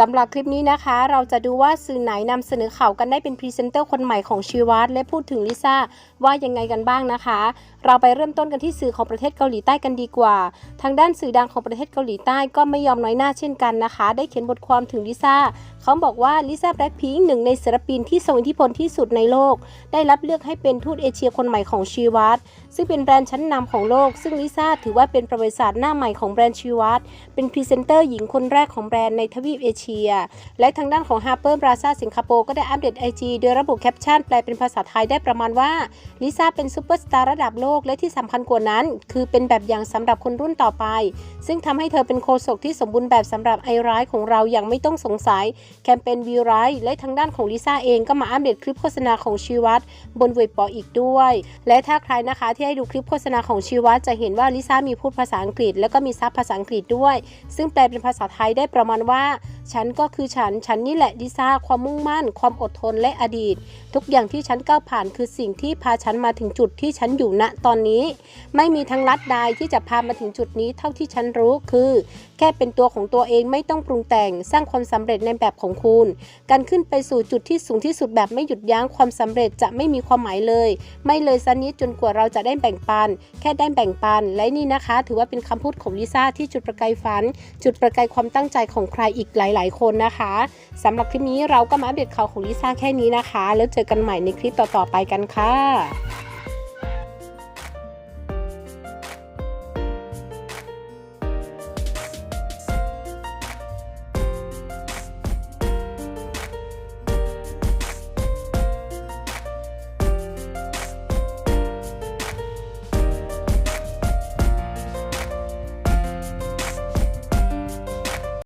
สำหรับคลิปนี้นะคะ เราจะดูว่าสื่อไหนนำเสนอข่าวกันได้เป็นพรีเซนเตอร์คนใหม่ของชีวัตและพูดถึงลิซ่าว่ายังไงกันบ้างนะคะ เราไปเริ่มต้นกันที่สื่อของประเทศเกาหลีใต้กันดีกว่า ทางด้านสื่อดังของประเทศเกาหลีใต้ก็ไม่ยอมน้อยหน้าเช่นกันนะคะ ได้เขียนบทความถึงลิซ่า เขาบอกว่าลิซ่าแบล็คพิงหนึ่งในศิลปินที่ทรงอิทธิพลที่สุดในโลก ได้รับเลือกให้เป็นทูตเอเชียคนใหม่ของชีวัตซึ่งเป็นแบรนด์ชั้นนำของโลก ซึ่งลิซ่าถือว่าเป็นประวัติศาสตร์หน้าใหม่ของแบรนด์ชีวัตเป็นพรีเซนเตอร์หญิงคนแรกของแบรนด์ในทวีปเอเชีย และทางด้านของ Harper b r a z a สิงคโปร์ก็ได้อัปเดต IG โดยระบุแคปชั่นแปลเป็นภาษาไทยได้ประมาณว่าลิซ่าเป็นซูเปอร์สตาร์ระดับโลกและที่สำคัญกว่านั้น คือเป็นแบบอย่างสำหรับคนรุ่นต่อไป ซึ่งทำให้เธอเป็นโคศกที่สมบูรณ์แบบสำหรับไอร้ายของเราอย่างไม่ต้องสงสัยแคมเปญวีไรและทางด้านของลิซ่าเองก็มาอัปเดตคลิปโฆษณาของชีวัตบนเว็บปออีกด้วย และถ้าใครนะคะที่ให้ดูคลิปโฆษณาของชีวัตจะเห็นว่าลิซ่ามีพูดภาษาอังกฤษ แล้วก็มีซับภาษาอังกฤษด้วย ซึ่งแปลเป็นภาษาไทยได้ประมาณว่า ฉันก็คือฉัน ฉันนี่แหละลิซ่าความมุ่งมั่น ความอดทนและอดีต ทุกอย่างที่ฉันก้าวผ่านคือสิ่งที่พาฉันมาถึงจุดที่ฉันอยู่ณตอนนี้ ไม่มีทั้งลัดใดที่จะพามาถึงจุดนี้เท่าที่ฉันรู้คือ แค่เป็นตัวของตัวเองไม่ต้องปรุงแต่ง สร้างความสำเร็จในแบบของคุณ การขึ้นไปสู่จุดที่สูงที่สุดแบบไม่หยุดยั้งความสำเร็จจะไม่มีความหมายเลย ไม่เลยสักนิดจนกว่าเราจะได้แบ่งปัน แค่ได้แบ่งปัน และนี่นะคะ ถือว่าเป็นคำพูดของลิซ่าที่จุดประกายฝัน จุดประกายความตั้งใจของใครอีกหลายลายๆ คนนะคะสำหรับคลิปนี้เราก็มาอัปเดตข่าวของลิซ่าแค่นี้นะคะ แล้วเจอกันใหม่ในคลิปต่อๆไปกันค่ะ